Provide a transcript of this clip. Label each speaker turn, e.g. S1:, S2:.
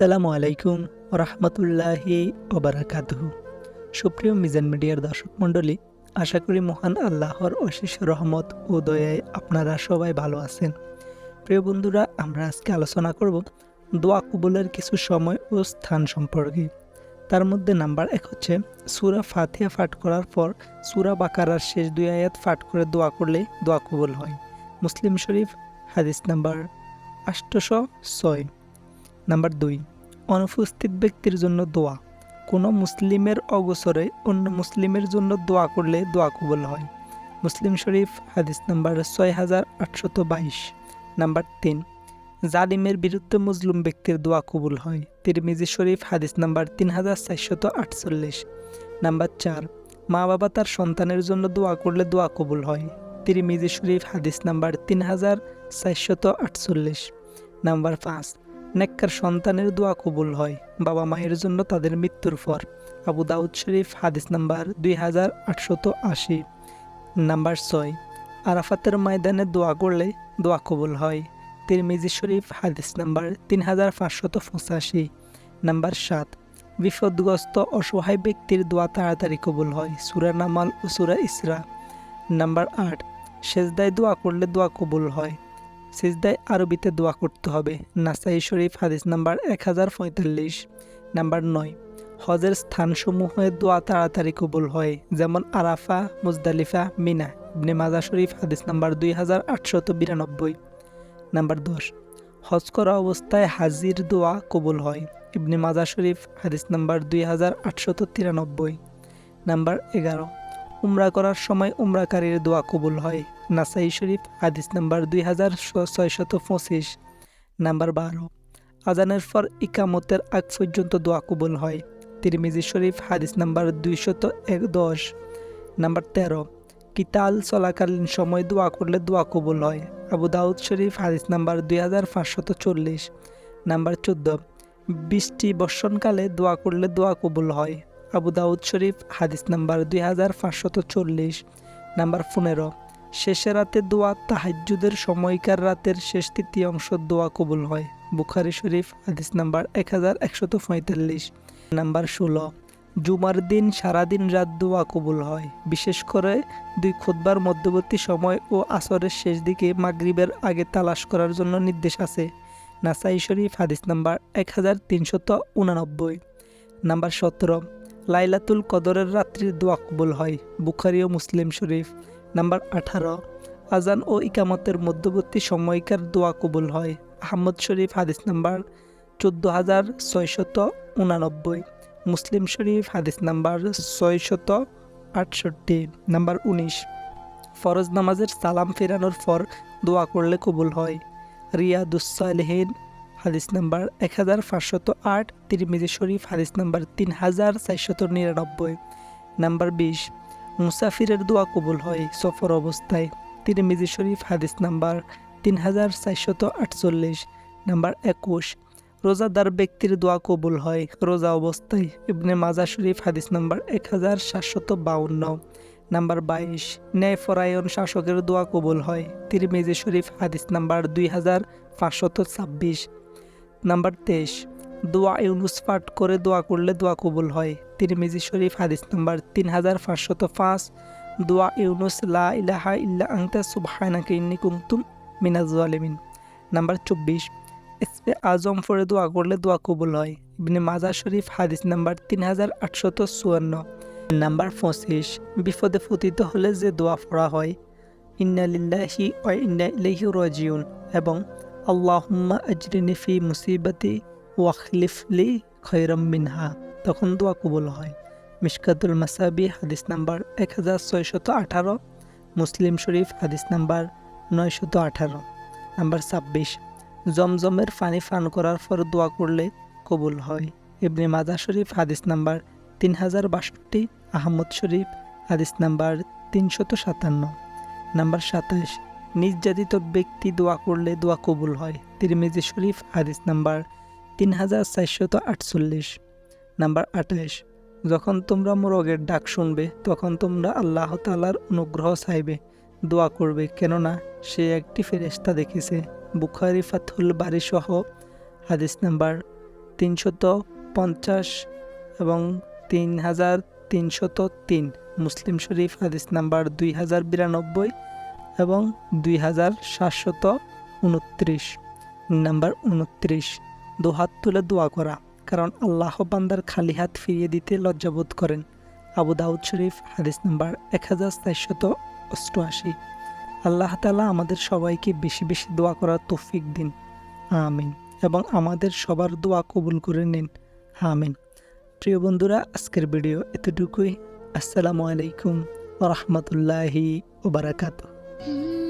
S1: আসসালামু আলাইকুম রহমতুল্লাহি ওবরাকাতুহু। সুপ্রিয় মিজান মিডিয়ার দর্শক মণ্ডলী, আশা করি মহান আল্লাহর অশেষ রহমত ও দয়ায় আপনারা সবাই ভালো আছেন। প্রিয় বন্ধুরা, আমরা আজকে আলোচনা করব দোয়া কবুলের কিছু সময় ও স্থান সম্পর্কে। তার মধ্যে নাম্বার এক হচ্ছে, সুরা ফাতিহা ফাট করার পর সুরা বাকারার শেষ দুই আয়াত ফাট করে দোয়া করলে দোয়া কবুল হয়। মুসলিম শরীফ, হাদিস নাম্বার আষ্টশো ছয়। নাম্বার দুই অনুপস্থিত ব্যক্তির জন্য দোয়া। কোনো মুসলিমের অগোচরে অন্য মুসলিমের জন্য দোয়া করলে দোয়া কবুল হয়। মুসলিম শরীফ, হাদিস নাম্বার ছয় হাজার আটশত বাইশ, নাম্বার তিন। জালিমের বিরুদ্ধে মুসলিম ব্যক্তির দোয়া কবুল হয়। তিরমিজি শরীফ, হাদিস নাম্বার তিন হাজার চারশত আটচল্লিশ, নাম্বার চার। মা বাবা তার সন্তানের জন্য দোয়া করলে দোয়া কবুল হয়। তিরমিজি শরীফ, হাদিস নাম্বার তিন হাজার চারশত আটচল্লিশ, নাম্বার পাঁচ। নেককার সন্তানের দোয়া কবুল হয়। বাবা মায়ের জন্য তাদের মৃত্যুর পর। আবু দাউদ শরীফ, হাদিস নাম্বার দুই হাজার আটশত আশি। নাম্বার ছয়, আরাফাতের ময়দানে দোয়া করলে দোয়া কবুল হয়। তিরমিজি শরীফ, হাদিস নাম্বার তিন হাজার পাঁচশত পঁচাশি। নাম্বার সাত, বিপদগ্রস্ত অসহায় ব্যক্তির দোয়া তাড়াতাড়ি কবুল হয়, সুরা নামাল ও সুরা ইসরা। নাম্বার আট, সেজদায় দোয়া করলে দোয়া কবুল হয়। সিজদায় আরবিতে দোয়া করতে হবে। নাসাই শরীফ, হাদিস নাম্বার এক হাজার পঁয়তাল্লিশ। নাম্বার নয়, হজের স্থানসমূহে দোয়া তাড়াতাড়ি কবুল হয়, যেমন আরাফা, মুজদালিফা, মিনা, ইবনে মাজা শরীফ, হাদিস নাম্বার দুই হাজার আটশত বিরানব্বই। নাম্বার দশ, হজ করা অবস্থায় হাজির দোয়া কবুল হয়, ইবনে মাজা শরীফ, হাদিস নাম্বার দুই হাজার আটশত তিরানব্বই। নাম্বার এগারো উমরা করার সময় উমরাকারীর দোয়া কবুল হয়। নাসাই শরীফ, হাদিস নাম্বার দুই হাজার ছয়শত পঁচিশ। নাম্বার বারো, আজানের পর ইকামতের আগ পর্যন্ত দোয়া কবুল হয়। তিরমিজি শরীফ, হাদিস নাম্বার দুইশত এক দশ। নাম্বার তেরো, কিতাল চলাকালীন সময় দোয়া করলে দোয়া কবুল হয়। আবু দাউদ শরীফ, হাদিস নাম্বার দুই হাজার পাঁচশত চল্লিশ। নাম্বার চোদ্দ, বৃষ্টি বর্ষণকালে দোয়া করলে দোয়া কবুল হয়। আবু দাউদ শরীফ, হাদিস নাম্বার দুই হাজার পাঁচশত চল্লিশ, নাম্বার পনেরো। শেষের রাতে দোয়া তাহাজ্জুদের সময়কার রাতের শেষ তৃতীয় অংশ দোয়া কবুল হয়। বুখারি শরীফ, হাদিস নাম্বার এক হাজার একশত পঁয়তাল্লিশ, নাম্বার ষোলো। জুমার দিন সারাদিন রাত দোয়া কবুল হয়। বিশেষ করে দুই খুদ্বার মধ্যবর্তী সময় ও আসরের শেষ দিকে মাগরিবের আগে তালাশ করার জন্য নির্দেশ আছে। নাসাই শরীফ, হাদিস নাম্বার এক হাজার তিনশত উনানব্বই, নাম্বার সতেরো। লাইলাতুল কদরের রাত্রির দোয়া কবুল হয়। বুখারি ও মুসলিম শরীফ, নাম্বার আঠারো। আজান ও ইকামতের মধ্যবর্তী সময়কার দোয়া কবুল হয়। আহমদ শরীফ, হাদিস নাম্বার চোদ্দ হাজার ছয়শত উনানব্বই। মুসলিম শরীফ, হাদিস নাম্বার ছয়শত আটষট্টি, নাম্বার উনিশ। ফরজ নামাজের সালাম ফেরানোর পর দোয়া করলে কবুল হয়। রিয়াদুসালহীন হাদিস নাম্বার এক হাজার পাঁচশত আট, তিরমিজি শরীফ হাদিস নাম্বার তিন হাজার চারশত নিরানব্বই। নাম্বার বিশ, মুসাফিরের দোয়া কবুল হয় সফর অবস্থায়। তিরমিজি শরীফ হাদিস নাম্বার তিন হাজার চারশত আটচল্লিশ। নাম্বার একুশ, রোজাদার ব্যক্তির দোয়া কবুল হয় রোজা অবস্থায়। ইবনে মাজা শরীফ হাদিস নাম্বার এক হাজার সাতশত বাউন্ন। নাম্বার বাইশ, ন্যায়পরায়ণ শাসকের দোয়া কবুল হয় তিরমিজি শরীফ হাদিস নাম্বার দুই হাজার পাঁচশত ছাব্বিশ। নাম্বার তেইশ। দোয়া ইউনুস পাঠ করে দোয়া করলে দোয়া কবুল হয়। তিরমিজি শরীফ, হাদিস নাম্বার তিন হাজার পাঁচশত পাঁচ। দোয়া ইউনুস, লা ইলাহা ইল্লা আংতা সুবহানাকা ইন্নি কুমতুম মিনাজ জালিমিন। নাম্বার চব্বিশ এসপে আজম পড়ে দোয়া করলে দোয়া কবুল হয়। ইবনে মাজা শরীফ, হাদিস নাম্বার তিন হাজার আটশত চুয়ান্ন। নাম্বার পঁচিশ, বিপদে ফুতিত হলে যে দোয়া পড়া হয়, ইন্না লিল্লাহি ওয়া ইন্না ইলাইহি রাজিউন। এবং আল্লাহুম্মা আজরিনি ফি মুসিবাতি ওয়াখলিফলি খৈরম মিনহা তখন দোয়া কবুল হয়। মিশকাতুল মাসাবি, হাদিস নাম্বার এক হাজার ছয়শত আঠারো। মুসলিম শরীফ, হাদিস নাম্বার নয়শত আঠারো। নাম্বার ছাব্বিশ, জমজমের পানি পান করার পর দোয়া করলে কবুল হয়। ইবনে মাজা শরীফ, হাদিস নাম্বার তিন হাজার বাষট্টি। আহমদ শরীফ, হাদিস নাম্বার তিনশত সাতান্ন। নাম্বার সাতাশ নির্যাতিত ব্যক্তি দোয়া করলে দোয়া কবুল হয়। তিরমিজি শরীফ, হাদিস নাম্বার তিন হাজার চারশত আটচল্লিশ। নাম্বার আঠাশ যখন তোমরা মোরগের ডাক শুনবে, তখন তোমরা আল্লাহ তালার অনুগ্রহ চাইবে, দোয়া করবে, কেননা সে একটি ফেরেস্তা দেখেছে। বুখারি ফাথুল বাড়ি সহ হাদিস নাম্বার তিনশত পঞ্চাশ এবং তিন হাজার তিনশত তিন। মুসলিম শরীফ, হাদিস নাম্বার দুই হাজার বিরানব্বই এবং দুই হাজার সাতশত উনত্রিশ। নাম্বার উনত্রিশ, দুহাত তুলে দোয়া করা, কারণ আল্লাহ বান্দার খালি হাত ফিরিয়ে দিতে লজ্জাবোধ করেন। আবু দাউদ শরীফ, হাদিস নাম্বার এক হাজার চারশত অষ্টআশি। আল্লাহ তালা আমাদের সবাইকে বেশি বেশি দোয়া করার তৌফিক দিন। আমিন। এবং আমাদের সবার দোয়া কবুল করে নিন। আমিন। প্রিয় বন্ধুরা, আজকের ভিডিও এতটুকুই। আসসালামু আলাইকুম রহমতুল্লাহি ওবরাকাতু
S2: Mm-hmm.